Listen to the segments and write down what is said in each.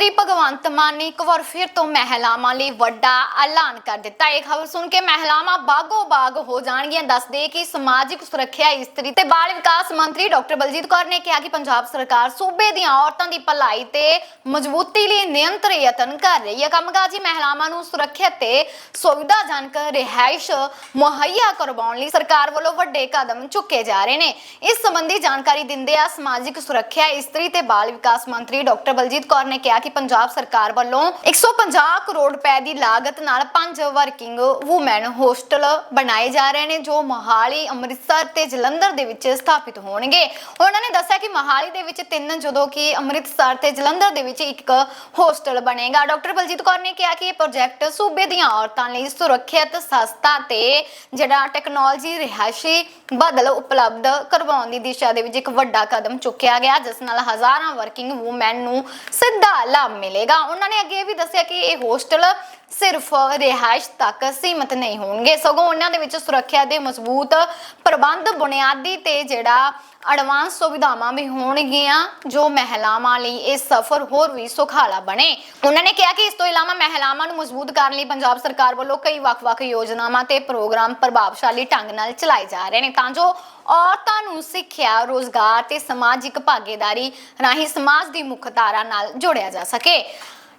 ਮੰਤਰੀ ਭਗਵੰਤ ਮਾਨ ਨੇ ਇੱਕ ਵਾਰ ਫਿਰ ਤੋਂ ਮਹਿਲਾਵਾਂ ਲਈ ਵੱਡਾ ਐਲਾਨ ਕਰ ਦਿੱਤਾ। ਇਹ ਖਬਰ ਸੁਣ ਕੇ ਮਹਿਲਾਵਾਂ ਬਾਗੋ ਬਾਗ ਹੋ ਜਾਣਗੀਆਂ, ਦੱਸਦੇ ਕਿ ਸਮਾਜਿਕ ਸੁਰੱਖਿਆ ਇਸਤਰੀ ਤੇ ਬਾਲ ਵਿਕਾਸ ਮੰਤਰੀ ਡਾਕਟਰ ਬਲਜੀਤ ਕੌਰ ਨੇ ਕਿਹਾ ਕਿ ਪੰਜਾਬ ਸਰਕਾਰ ਸੂਬੇ ਦੀਆਂ ਔਰਤਾਂ ਦੀ ਭਲਾਈ ਤੇ ਮਜ਼ਬੂਤੀ ਲਈ ਨਿਰੰਤਰ ਯਤਨ ਕਰ ਰਹੀ ਹੈ। ਕੰਮਕਾਜੀ ਮਹਿਲਾਵਾਂ ਨੂੰ ਸੁਰੱਖਿਅਤ ਤੇ ਸੁਵਿਧਾਜਨਕ ਰਿਹਾਇਸ਼ ਮੁਹੱਈਆ ਕਰਵਾਉਣ ਲਈ ਸਰਕਾਰ ਵੱਲੋਂ ਵੱਡੇ ਕਦਮ ਚੁੱਕੇ ਜਾ ਰਹੇ ਨੇ। ਇਸ ਸੰਬੰਧੀ ਜਾਣਕਾਰੀ ਦਿੰਦੇ ਆ ਸਮਾਜਿਕ ਸੁਰੱਖਿਆ ਇਸਤਰੀ ਤੇ ਬਾਲ ਵਿਕਾਸ ਮੰਤਰੀ ਡਾਕਟਰ ਬਲਜੀਤ ਕੌਰ ਨੇ ਕਿਹਾ ਕਿ ਪੰਜਾਬ ਸਰਕਾਰ ਵੱਲੋਂ 150 ਕਰੋੜ ਰੁਪਏ ਦੀ ਲਾਗਤ ਨਾਲ ਪੰਜ ਵਰਕਿੰਗ ਔਮਨ ਹੋਸਟਲ ਬਣਾਏ ਜਾ ਰਹੇ ਨੇ, ਜੋ ਮੋਹਾਲੀ, ਅੰਮ੍ਰਿਤਸਰ ਤੇ ਜਲੰਧਰ ਦੇ ਵਿੱਚ ਸਥਾਪਿਤ ਹੋਣਗੇ। ਉਹਨਾਂ ਨੇ ਦੱਸਿਆ ਕਿ ਮੋਹਾਲੀ ਦੇ ਵਿੱਚ ਤਿੰਨ, ਜਦੋਂ ਕਿ ਅੰਮ੍ਰਿਤਸਰ ਤੇ ਜਲੰਧਰ ਦੇ ਵਿੱਚ ਇੱਕ ਹੋਸਟਲ ਬਣੇਗਾ। ਡਾਕਟਰ ਬਲਜੀਤ ਕੌਰ ਨੇ ਕਿਹਾ ਕਿ ਇਹ ਪ੍ਰੋਜੈਕਟ ਸੂਬੇ ਦੀਆਂ ਔਰਤਾਂ ਲਈ ਸੁਰੱਖਿਅਤ, ਸਸਤਾ ਤੇ ਜਿਹੜਾ ਟੈਕਨੋਲੋਜੀ ਰਿਹਾਇਸ਼ੀ ਬਦਲ ਉਪਲਬਧ ਕਰਵਾਉਣ ਦੀ ਦਿਸ਼ਾ ਦੇ ਵਿੱਚ ਇੱਕ ਵੱਡਾ ਕਦਮ ਚੁੱਕਿਆ ਗਿਆ, ਜਿਸ ਨਾਲ ਹਜ਼ਾਰਾਂ ਵਰਕਿੰਗ ਔਮਨ ਨੂੰ ਸਿੱਧਾ ਲਾਭ ਮਿਲੇਗਾ। ਉਹਨਾਂ ਨੇ ਅੱਗੇ ਇਹ ਵੀ ਦੱਸਿਆ ਕਿ ਇਹ ਹੋਸਟਲ ਸਿਰਫ ਰਿਹਾਇਸ਼ ਤੱਕ ਸੀਮਿਤ ਨਹੀਂ ਹੋਣਗੇ। ਸਗੋਂ ਉਹਨਾਂ ਦੇ ਵਿੱਚ ਸੁਰੱਖਿਆ ਦੇ ਮਜ਼ਬੂਤ ਪ੍ਰਬੰਧ, ਬੁਨਿਆਦੀ ਤੇ ਜਿਹੜਾ ਐਡਵਾਂਸ ਸੁਵਿਧਾਵਾਂ ਵੀ ਹੋਣਗੀਆਂ, ਜੋ ਮਹਿਲਾਵਾਂ ਲਈ ਇਹ ਸਫ਼ਰ ਹੋਰ ਵੀ ਸੁਖਾਲਾ ਬਣੇ। ਉਹਨਾਂ ਨੇ ਕਿਹਾ ਕਿ ਇਸ ਤੋਂ ਇਲਾਵਾ ਮਹਿਲਾਵਾਂ ਨੂੰ ਮਜ਼ਬੂਤ ਕਰਨ ਲਈ ਪੰਜਾਬ ਸਰਕਾਰ ਵੱਲੋਂ ਕਈ ਵੱਖ-ਵੱਖ ਯੋਜਨਾਵਾਂ ਤੇ ਪ੍ਰੋਗਰਾਮ ਪ੍ਰਭਾਵਸ਼ਾਲੀ ਢੰਗ ਨਾਲ ਚਲਾਏ ਜਾ ਰਹੇ ਨੇ, ਤਾਂ ਜੋ ਔਰਤਾਂ ਨੂੰ ਸਿੱਖਿਆ, ਰੋਜ਼ਗਾਰ ਤੇ ਸਮਾਜਿਕ ਭਾਗੀਦਾਰੀ ਰਾਹੀਂ ਸਮਾਜ ਦੀ ਮੁੱਖ ਧਾਰਾ ਨਾਲ ਜੋੜਿਆ ਜਾ ਸਕੇ।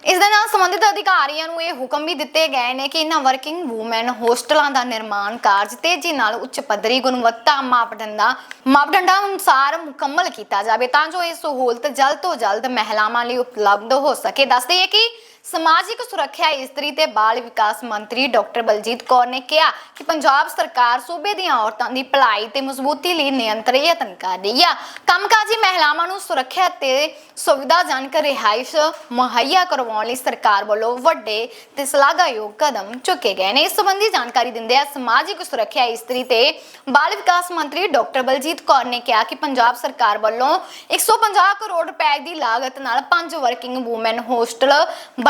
ਇਸ ਦੇ ਨਾਲ ਸੰਬੰਧਿਤ ਅਧਿਕਾਰੀਆਂ ਨੂੰ ਇਹ ਹੁਕਮ ਵੀ ਦਿੱਤੇ ਗਏ ਨੇ ਕਿ ਇਹਨਾਂ ਵਰਕਿੰਗ ਔਮਨ ਹੋਸਟਲਾਂ ਦਾ ਨਿਰਮਾਣ ਕਾਰਜ ਤੇਜ਼ੀ ਨਾਲ ਉੱਚ ਪੱਧਰੀ ਗੁਣਵੱਤਾ ਮਾਪਦੰਡਾਂ ਮਾਪਦੰਡਾਂ ਅਨੁਸਾਰ ਮੁਕੰਮਲ ਕੀਤਾ ਜਾਵੇ ਤਾਂ ਜੋ ਇਹ ਸਹੂਲਤ ਜਲਦ ਤੋਂ ਜਲਦ ਮਹਿਲਾਵਾਂ ਲਈ ਉਪਲਬਧ ਹੋ ਸਕੇ। ਦੱਸਦੇ ਹੈ ਕਿ ਸਮਾਜਿਕ ਸੁਰੱਖਿਆ ਇਸਤਰੀ ਤੇ ਬਾਲ ਵਿਕਾਸ ਮੰਤਰੀ ਡਾਕਟਰ ਬਲਜੀਤ ਕੌਰ ਨੇ ਕਿਹਾ ਕਿ ਪੰਜਾਬ ਸਰਕਾਰ ਸੂਬੇ ਦੀਆਂ ਔਰਤਾਂ ਦੀ ਭਲਾਈ ਤੇ ਮਜ਼ਬੂਤੀ ਲਈ ਨਿਰੰਤਰ ਯਤਨ ਕਰ ਰਹੀ ਆ। ਕੰਮਕਾਜੀ ਮਹਿਲਾਵਾਂ ਨੂੰ ਸੁਰੱਖਿਆ ਤੇ ਸੁਵਿਧਾਜਨਕ ਰਿਹਾਇਸ਼ ਮੁਹੱਈਆ ਕਰਵਾਉਣ ਲਈ ਸਰਕਾਰ ਵੱਲੋਂ ਵੱਡੇ ਤੇ ਸ਼ਲਾਘਾਯੋਗ ਕਦਮ ਚੁੱਕੇ ਗਏ ਨੇ। ਇਸ ਸੰਬੰਧੀ ਜਾਣਕਾਰੀ ਦਿੰਦੇ ਆ ਸਮਾਜਿਕ ਸੁਰੱਖਿਆ ਇਸਤਰੀ ਤੇ ਬਾਲ ਵਿਕਾਸ ਮੰਤਰੀ ਡਾਕਟਰ ਬਲਜੀਤ ਕੌਰ ਨੇ ਕਿਹਾ ਕਿ ਪੰਜਾਬ ਸਰਕਾਰ ਵੱਲੋਂ 150 ਕਰੋੜ ਰੁਪਏ ਦੀ ਲਾਗਤ ਨਾਲ ਪੰਜ ਵਰਕਿੰਗ ਔਮਨ ਹੋਸਟਲ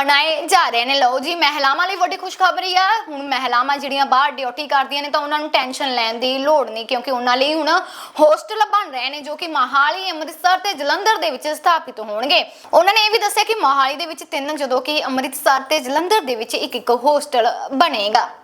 ਬਣਾਏ ਜਾ ਰਹੇ ਨੇ। ਲਓ ਜੀ, ਮਹਿਲਾਵਾਂ ਲਈ ਵੱਡੀ ਖੁਸ਼ਖਬਰੀ ਆ। ਹੁਣ ਮਹਿਲਾਵਾਂ ਜਿਹੜੀਆਂ ਬਾਹਰ ਡਿਊਟੀ ਕਰਦੀਆਂ ਨੇ ਤਾਂ ਉਹਨਾਂ ਨੂੰ ਟੈਨਸ਼ਨ ਲੈਣ ਦੀ ਲੋੜ ਨਹੀਂ, ਕਿਉਂਕਿ ਉਹਨਾਂ ਲਈ ਹੁਣ ਹੋਸਟਲ ਬਣ ਰਹੇ ਨੇ, ਜੋ ਕਿ ਮੋਹਾਲੀ, ਅੰਮ੍ਰਿਤਸਰ ਤੇ ਜਲੰਧਰ ਦੇ ਵਿੱਚ ਸਥਾਪਿਤ ਹੋਣਗੇ। ਉਹਨਾਂ ਨੇ ਇਹ ਵੀ ਦੱਸਿਆ ਕਿ ਮੋਹਾਲੀ ਦੇ ਵਿੱਚ ਤਿੰਨ, ਜਦੋਂ ਕਿ ਅੰਮ੍ਰਿਤਸਰ ਤੇ ਜਲੰਧਰ ਦੇ ਵਿੱਚ ਇੱਕ ਇੱਕ ਹੋਸਟਲ ਬਣੇਗਾ।